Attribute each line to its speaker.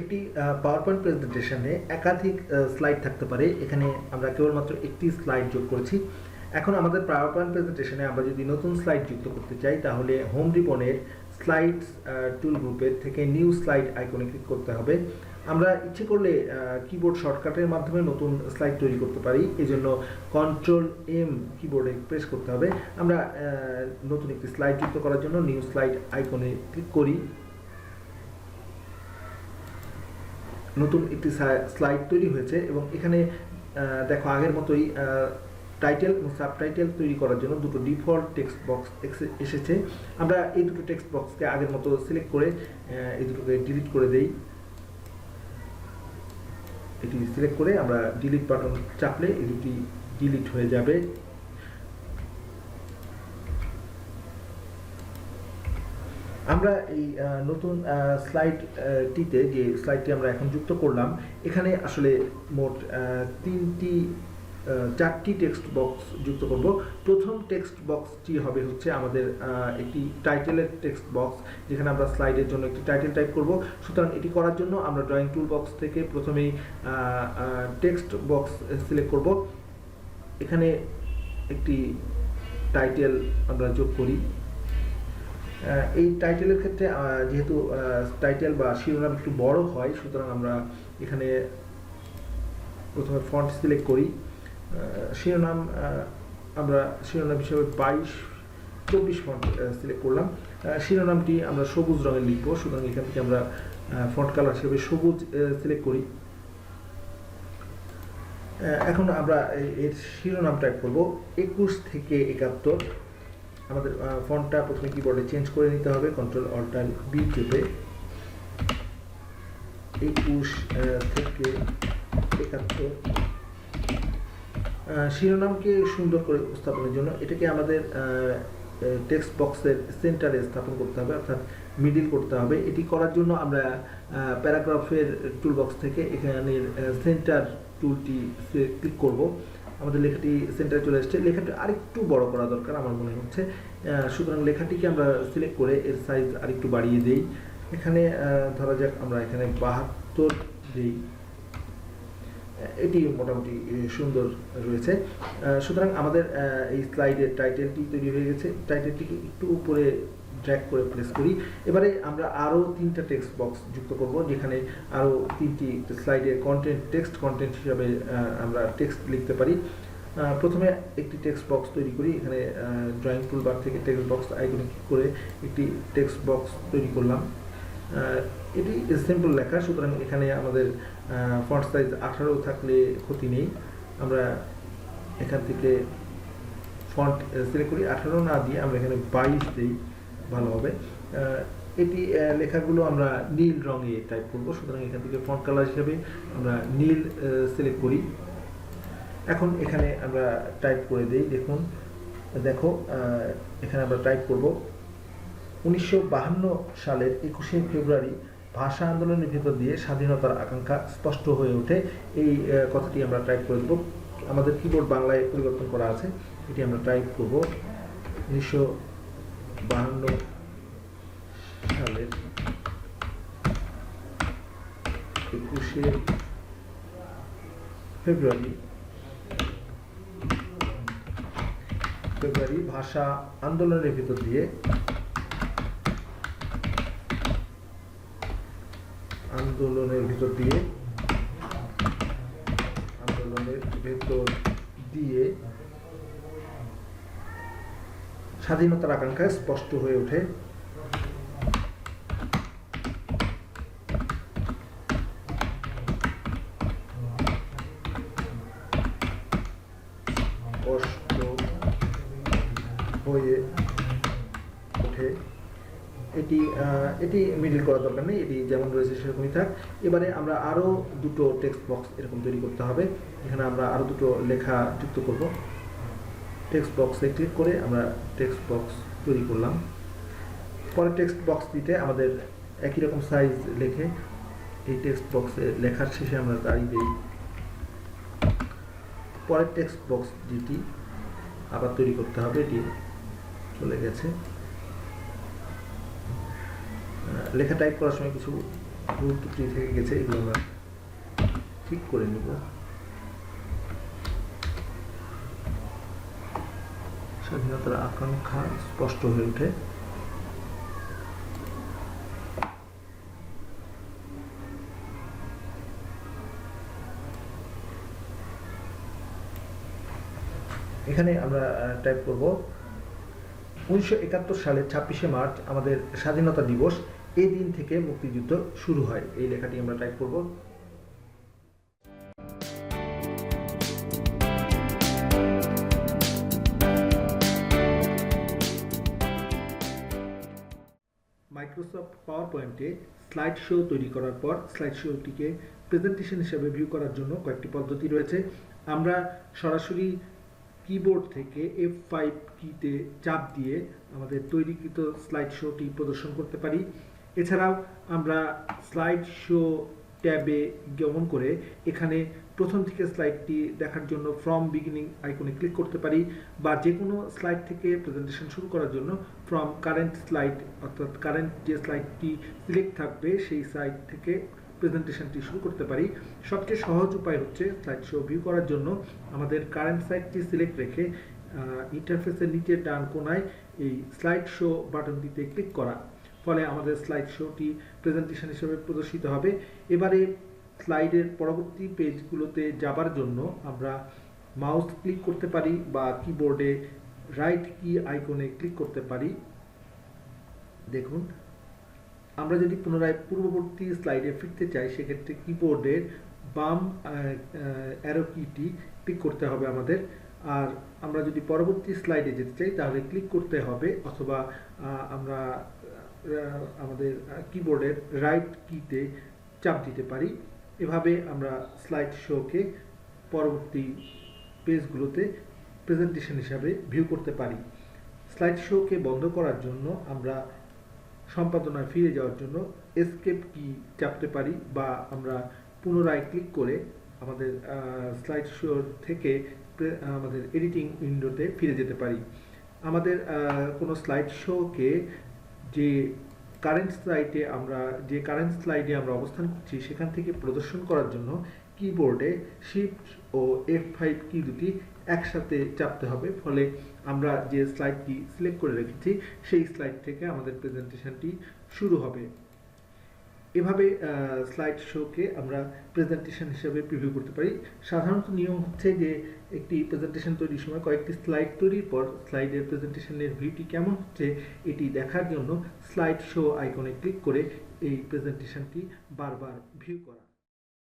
Speaker 1: একটি power point প্রেজেন্টেশনে একাধিক slide থাকতে পারে। এখানে আমরা কেবলমাত্র একটি স্লাইড যোগ করেছি। এখন আমাদের পাওয়ার পয়েন্ট প্রেজেন্টেশনে আমরা যদি নতুন স্লাইড যুক্ত করতে চাই, তাহলে হোম রিপনের স্লাইডস টুল গ্রুপের থেকে নিউ স্লাইড আইকনে ক্লিক করতে হবে। আমরা ইচ্ছে করলে কিবোর্ড শর্টকাটের মাধ্যমে নতুন স্লাইড তৈরি করতে পারি। এই জন্য কন্ট্রোল এম কিবোর্ডে প্রেস করতে হবে। আমরা নতুন একটি স্লাইড যুক্ত করার জন্য নিউ স্লাইড আইকনে ক্লিক করি। নতুন একটি স্লাইড তৈরি হয়েছে এবং এখানে দেখো আগের মতোই টাইটেল এবং সাবটাইটেল তৈরি করার জন্য দুটো ডিফল্ট টেক্সট বক্স এসেছে। আমরা এই দুটো টেক্সট বক্সকে আগের মতো সিলেক্ট করে এই দুটোকে ডিলিট করে দেই। এটি সিলেক্ট করে আমরা ডিলিট বাটন চাপলে এই দুটি ডিলিট হয়ে যাবে। আমরা এই নতুন স্লাইডটিতে যে স্লাইডটি আমরা এখন যুক্ত করলাম, এখানে আসলে মোট তিনটি চারটি টেক্সট বক্স যুক্ত করব। প্রথম টেক্সট বক্সটি হবে হচ্ছে আমাদের একটি টাইটেলের টেক্সট বক্স যেখানে আমরা স্লাইডের জন্য একটি টাইটেল টাইপ করব। সুতরাং এটি করার জন্য আমরা ড্রয়িং টুল বক্স থেকে প্রথমেই টেক্সট বক্স সিলেক্ট করব। এখানে একটি টাইটেল আমরা যোগ করি। এই টাইটেলের ক্ষেত্রে যেহেতু টাইটেল বা শিরোনাম একটু বড় হয়, সুতরাং আমরা এখানে প্রথমে ফন্ট সিলেক্ট করি। শিরোনাম আমরা শিরোনাম হিসেবে বাইশ, চব্বিশ ফন্ট সিলেক্ট করলাম। শিরোনামটি আমরা সবুজ রঙের লিখব, সুতরাং এখান থেকে আমরা ফন্ট কালার হিসেবে সবুজ সিলেক্ট করি। এখন আমরা এর শিরোনাম টাইপ করব, একুশ থেকে একাত্তর। আমাদের ফন্টটা প্রথমে কিবোর্ডে চেঞ্জ করে নিতে হবে কন্ট্রোল অল্টার বি চেপে একুশ থেকে একাত্তর। শিরোনামকে সুন্দর করে উপস্থাপনের জন্য এটাকে আমাদের টেক্সট বক্সের সেন্টারে স্থাপন করতে হবে, অর্থাৎ মিডিল করতে হবে। এটি করার জন্য আমরা প্যারাগ্রাফের টুল বক্স থেকে এখানের সেন্টার টুলটি ক্লিক করব। আমাদের লেখাটি সেন্টারে চলে এসেছে লেখাটি আরেকটু বড় করা দরকার আমার মনে হচ্ছে। সুতরাং লেখাটিকে আমরা সিলেক্ট করে এর সাইজ আরেকটু বাড়িয়ে দেই। এখানে ধরা যাক আমরা এখানে বাহাত্তর দিই। এটি মোটামুটি সুন্দর রয়েছে। সুতরাং আমাদের এই স্লাইডের টাইটেলটি তৈরি হয়ে গেছে। টাইটেলটিকে একটু উপরে ড্র্যাগ করে প্লেস করি। এবারে আমরা আরও তিনটা টেক্সট বক্স যুক্ত করব, যেখানে আরও তিনটি স্লাইডের কন্টেন্ট টেক্সট কন্টেন্ট হিসাবে আমরা টেক্সট লিখতে পারি। প্রথমে একটি টেক্সট বক্স তৈরি করি। এখানে ড্রয়িং টুল বার থেকে টেক্সট বক্স আইকনে করে একটি টেক্সট বক্স তৈরি করলাম। এটি সিম্পল লেখা, সুতরাং এখানে আমাদের ফন্ট সাইজ আঠারো থাকলে ক্ষতি নেই। আমরা এখান থেকে ফন্ট সিলেক্ট করি। আঠারো না দিয়ে আমরা এখানে বাইশ দিই। ভালো হবে। এটি লেখাগুলো আমরা নীল রঙে টাইপ করব। সুতরাং এখান থেকে ফন্ট কালার হিসেবে আমরা নীল সিলেক্ট করি। এখন এখানে আমরা টাইপ করে দেই, দেখুন। দেখো এখানে আমরা টাইপ করব। উনিশশো সালের একুশে ফেব্রুয়ারি ভাষা আন্দোলনের ভিতর দিয়ে স্বাধীনতার আকাঙ্ক্ষা স্পষ্ট হয়ে ওঠে। এই কথাটি আমরা টাইপ করে দেব। আমাদের কিবোর্ড বাংলায় পরিবর্তন করা আছে। এটি আমরা টাইপ করব। উনিশশো বাহান্ন সালের একুশে ফেব্রুয়ারি। ফেব্রুয়ারি ভাষা আন্দোলনের ভিতর দিয়ে আন্দোলনের ভিতর দিয়ে আন্দোলনের ভেতর দিয়ে স্বাধীনতার আকাঙ্ক্ষা স্পষ্ট হয়ে ওঠে। হয়ে ওঠে। এটি এটি মিডিল করার দরকার নেই, এটি যেমন রয়েছে সেরকমই থাক। এবারে আমরা আরও দুটো টেক্সট বক্স এরকম তৈরি করতে হবে। এখানে আমরা আরও দুটো লেখা যুক্ত করব। টেক্সট বক্সে ক্লিক করে আমরা টেক্সট বক্স তৈরি করলাম। পরে টেক্সট বক্স দিতে আমাদের একই রকম সাইজ লেখে এই টেক্সট বক্সে লেখার শেষে আমরা দাঁড়িয়ে দিই। পরের টেক্সট বক্স যেটি আবার তৈরি করতে হবে এটি চলে গেছে। লেখা টাইপ করার সময় কিছু ত্রুটি থেকে গেছে, এগুলো আমরা ঠিক করে নিব। স্বাধীনতার আকাঙ্ক্ষা স্পষ্ট হয়ে ওঠে। এখানে আমরা টাইপ করব। উনিশশো একাত্তর সালের ছাব্বিশে মার্চ আমাদের স্বাধীনতা দিবস, এই দিন থেকে মুক্তিযুদ্ধ শুরু হয়। এই লেখাটি আমরা টাইপ করব। মাইক্রোসফট পাওয়ার পয়েন্টে স্লাইড শো তৈরি করার পর স্লাইড শোটিকে প্রেজেন্টেশন হিসেবে ভিউ করার জন্য কয়েকটি পদ্ধতি রয়েছে। আমরা সরাসরি কিবোর্ড থেকে এফ ফাইভ কিতে চাপ দিয়ে আমাদের তৈরিকৃত স্লাইড শোটি প্রদর্শন করতে পারি। এছাড়াও আমরা স্লাইড শো ট্যাবে গমন করে এখানে প্রথম থেকে স্লাইডটি দেখার জন্য ফ্রম বিগিনিং আইকনে ক্লিক করতে পারি বা যে কোনো স্লাইড থেকে প্রেজেন্টেশন শুরু করার জন্য ফ্রম কারেন্ট স্লাইড অর্থাৎ কারেন্ট যে স্লাইডটি সিলেক্ট থাকবে সেই সাইড থেকে প্রেজেন্টেশনটি শুরু করতে পারি। সবচেয়ে সহজ উপায় হচ্ছে স্লাইড শো ভিউ করার জন্য আমাদের কারেন্ট সাইটটি সিলেক্ট রেখে ইন্টারফেসের নিচে ডান কোনায় এই স্লাইড শো বাটনটিতে ক্লিক করা। ফলে আমাদের স্লাইড শোটি প্রেজেন্টেশন হিসেবে প্রদর্শিত হবে। এবারে স্লাইডের পরবর্তী পেজগুলোতে যাবার জন্য আমরা মাউস ক্লিক করতে পারি বা কিবোর্ডে রাইট কি আইকনে ক্লিক করতে পারি। দেখুন, আমরা যদি পুনরায় পূর্ববর্তী স্লাইডে ফিরতে চাই, সেক্ষেত্রে কিবোর্ডের বাম অ্যারো কিটি ক্লিক করতে হবে আমাদের। আর আমরা যদি পরবর্তী স্লাইডে যেতে চাই, তাহলে ক্লিক করতে হবে অথবা আমরা আমাদের কিবোর্ডের রাইট কিতে চাপ দিতে পারি। এভাবে আমরা স্লাইড শোকে পরবর্তী পেজগুলোতে প্রেজেন্টেশন হিসাবে ভিউ করতে পারি। স্লাইড শোকে বন্ধ করার জন্য আমরা সম্পাদনায় ফিরে যাওয়ার জন্য এসকেপ কি চাপতে পারি বা আমরা পুনরায় ক্লিক করে আমাদের স্লাইড শো থেকে আমাদের এডিটিং উইন্ডোতে ফিরে যেতে পারি। আমাদের কোনো স্লাইড শোকে যে কারেন্ট স্লাইডে আমরা, যে কারেন্ট স্লাইডে আমরা অবস্থান করছি, সেখান থেকে প্রদর্শন করার জন্য কিবোর্ডে শিফট ও এফ ফাইভ কি দুটি একসাথে চাপতে হবে। ফলে আমরা যে স্লাইডটি সিলেক্ট করে রেখেছি, সেই স্লাইড থেকে আমাদের প্রেজেন্টেশনটি শুরু হবে। এভাবে স্লাইড শোকে আমরা প্রেজেন্টেশন হিসেবে প্রিভিউ করতে পারি। সাধারণত নিয়ম হচ্ছে যে, একটি প্রেজেন্টেশন তৈরির সময় কয়েকটি স্লাইড তৈরির পর স্লাইডের প্রেজেন্টেশনের ভিউটি কেমন হচ্ছে, এটি দেখার জন্য স্লাইড শো আইকনে ক্লিক করে এই প্রেজেন্টেশনটি বারবার ভিউ করা।